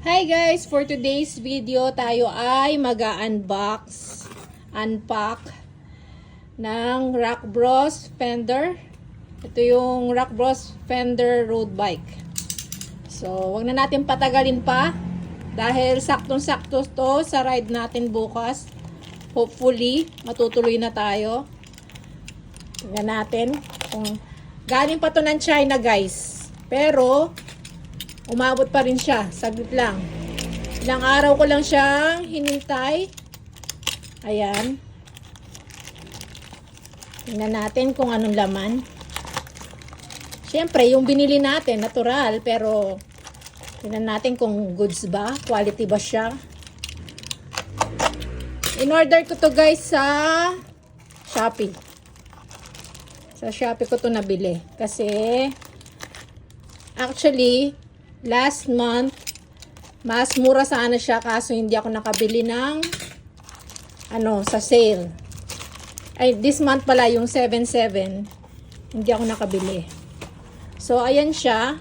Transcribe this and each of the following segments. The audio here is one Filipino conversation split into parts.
Hi guys! For today's video, tayo ay mag-unbox, unpack ng Rock Bros Fender. Ito yung Rock Bros Fender road bike. So, wag na natin patagalin pa dahil saktong-sakto to sa ride natin bukas. Hopefully, matutuloy na tayo. Tingnan natin kung galing pa to ng China guys. Pero, umabot pa rin siya. Saglit lang. Ilang araw ko lang siyang hinintay. Ayan. Tingnan natin kung anong laman. Siyempre, yung binili natin, natural, pero tingnan natin kung goods ba, quality ba siya. In order ko to guys sa Shopee. Sa Shopee ko to nabili. Kasi, actually, last month, mas mura sana siya kaso hindi ako nakabili ng ano, sa sale. Ay, this month pala yung 7-7, hindi ako nakabili. So, ayan siya.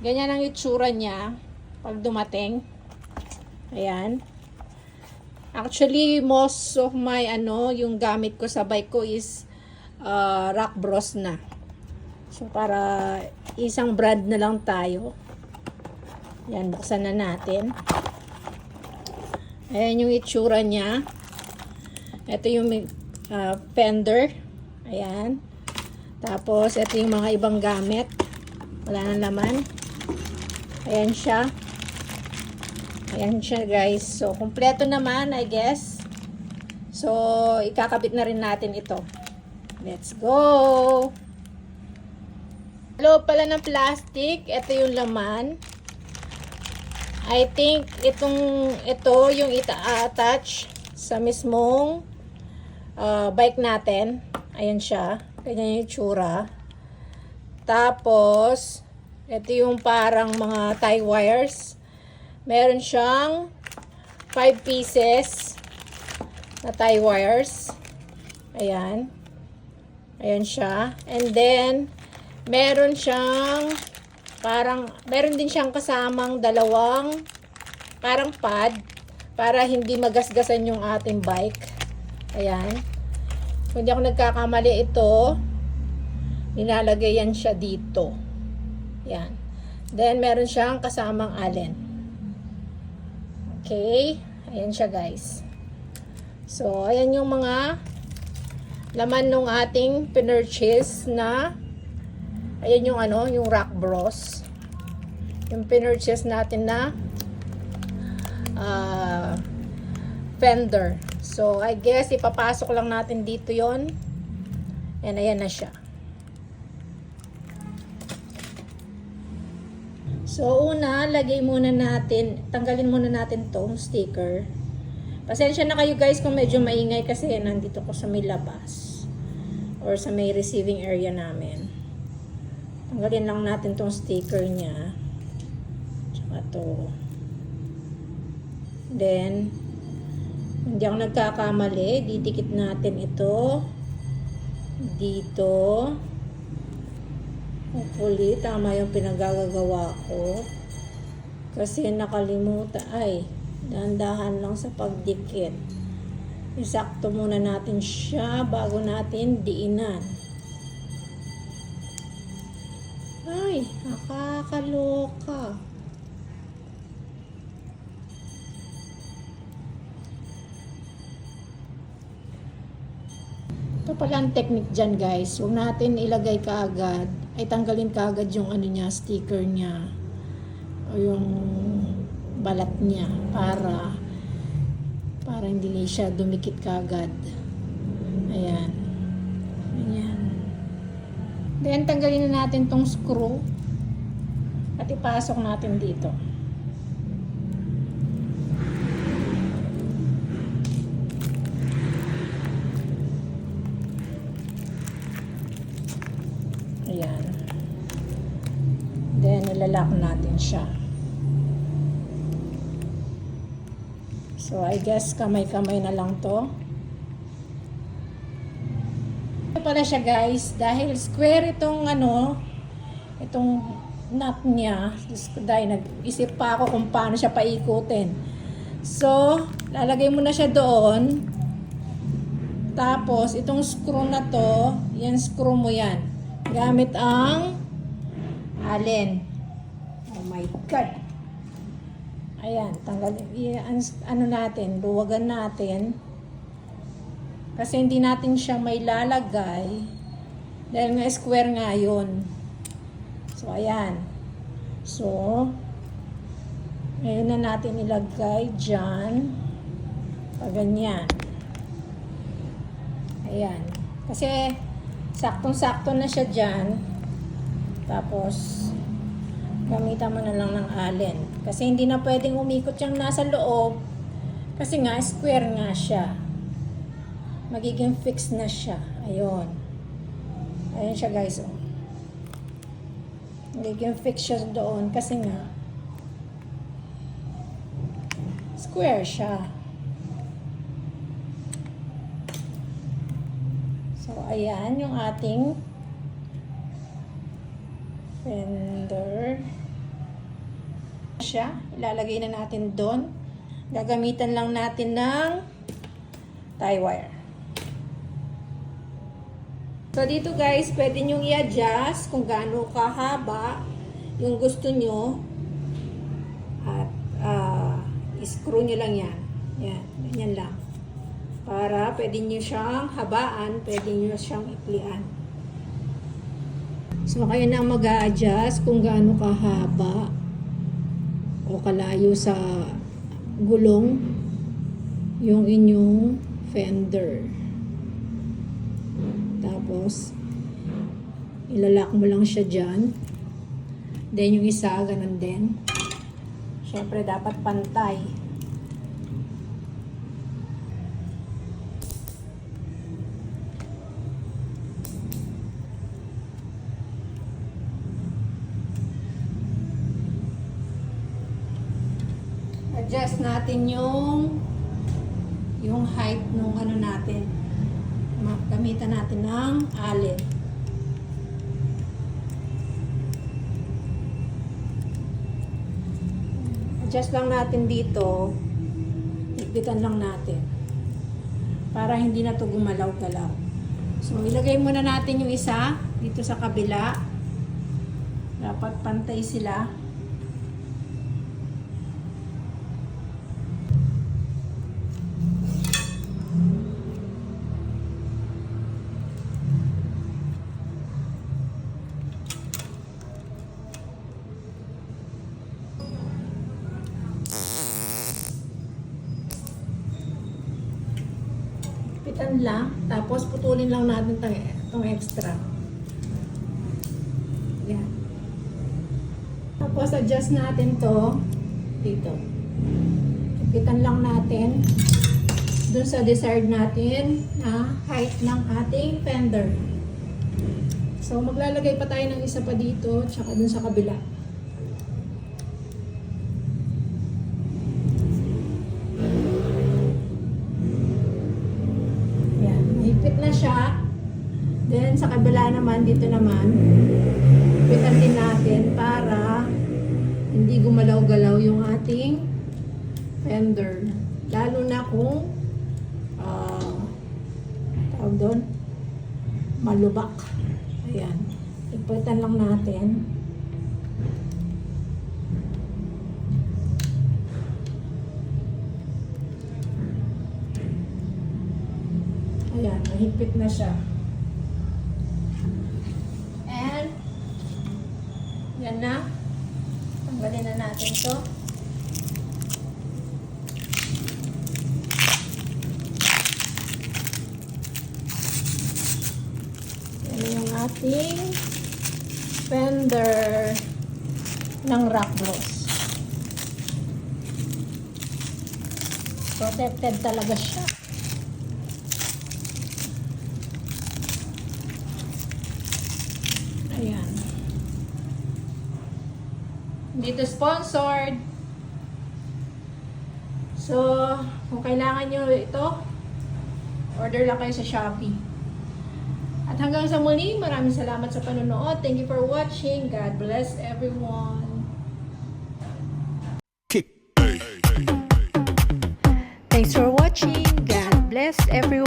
Ganyan ang itsura niya pag dumating. Ayan. Actually, most of my ano, yung gamit ko sa bike ko is uh, Rock Bros na. So, para isang brand na lang tayo. Yan, buksan na natin. Ayan yung itsura niya. Ito yung uh, fender. Ayan. Tapos, ito yung mga ibang gamit. Wala na laman. Ayan siya. Ayan siya guys. So, kumpleto naman, I guess. So, ikakabit na rin natin ito. Let's go! Loob pala ng plastic. Ito yung laman. I think itong ito yung ita-attach sa mismong uh, bike natin. Ayan siya. Ganyan yung itsura. Tapos, ito yung parang mga tie wires. Meron siyang 5 pieces na tie wires. Ayan. Ayan siya. And then, meron siyang parang, meron din siyang kasamang dalawang parang pad para hindi magasgasan yung ating bike. Ayan. Kung hindi ako nagkakamali ito, nilalagay yan siya dito. Yan. Then, meron siyang kasamang allen. Okay. Ayan siya guys. So, ayan yung mga laman nung ating pinurchase na ayan yung ano, yung Rock Bros. Yung pinurchase natin na uh, fender. So, I guess ipapasok lang natin dito yon And ayan na siya. So, una, lagay muna natin, tanggalin muna natin tong sticker. Pasensya na kayo guys kung medyo maingay kasi nandito ko sa may labas or sa may receiving area namin. Tanggalin lang natin tong sticker niya. Tsaka to. Then, hindi ako nagkakamali, didikit natin ito dito. Hopefully, tama yung pinagagagawa ko. Kasi nakalimutan, ay, dahan-dahan lang sa pagdikit. Isakto muna natin siya bago natin diinan. Ay, nakakaloka. Ito pala ang technique dyan guys. Huwag natin ilagay kaagad. Ay tanggalin kaagad yung ano niya, sticker niya. O yung balat niya. Para para hindi siya dumikit kaagad. Ayan. Then tanggalin na natin tong screw. At ipasok natin dito. Ayan. Then, ilalak natin siya. So, I guess kamay-kamay na lang to. Ito pala siya guys, dahil square itong ano, itong nut niya. Dahil nag-isip pa ako kung paano siya paikutin. So, lalagay mo na siya doon. Tapos, itong screw na to, yan screw mo yan. Gamit ang allen. Oh my God. Ayan, tanggal, i- ano natin, luwagan natin. Kasi hindi natin siya may lalagay. Dahil nga square nga yun. So, ayan. So, ngayon na natin ilagay dyan. Pag ganyan. Ayan. Kasi, saktong-sakto na siya dyan. Tapos, gamitan mo na lang ng allen. Kasi hindi na pwedeng umikot yung nasa loob. Kasi nga, square nga siya. Magiging fix na siya. Ayun. Ayun siya guys. Oh. Magiging fix siya doon. Kasi nga, square siya. So, ayan yung ating fender. Siya, ilalagay na natin doon. Gagamitan lang natin ng tie wire. So, dito guys, pwede nyo i-adjust kung gaano kahaba yung gusto nyo. At, ah, i-screw nyo lang yan. Yan, ganyan lang. Para pwede nyo siyang habaan, pwede nyo siyang iklian. So, kayo na mag adjust kung gaano kahaba o kalayo sa gulong yung inyong fender. Tapos, ilalak mo lang siya dyan. Then, yung isa, ganun din. Siyempre, dapat pantay. Adjust natin yung yung height nung ano natin. Gamitan natin ng allen. Adjust lang natin dito. Higpitan lang natin. Para hindi na to gumalaw-galaw. So, ilagay muna natin yung isa dito sa kabila. Dapat pantay sila. Pitan lang, tapos putulin lang natin itong, itong extra. Yan. Tapos adjust natin to dito. Pitan lang natin dun sa desired natin na height ng ating fender. So maglalagay pa tayo ng isa pa dito, tsaka dun sa kabila. Yan, mahigpit na siya. Then sa kabila naman, dito naman, hipitan din natin para hindi gumalaw-galaw yung ating fender. Lalo na kung ah tawag doon, malubak. Ayan. Hipitan lang natin. Ayan, mahigpit na siya. And, yan na. Tanggalin na natin to. Yan yung ating fender ng rock bros. Protected talaga siya. Ayan. Dito sponsored. So, kung kailangan nyo ito, order lang kayo sa Shopee. At hanggang sa muli, maraming salamat sa panonood. Thank you for watching. God bless everyone. Thanks for watching. God bless everyone.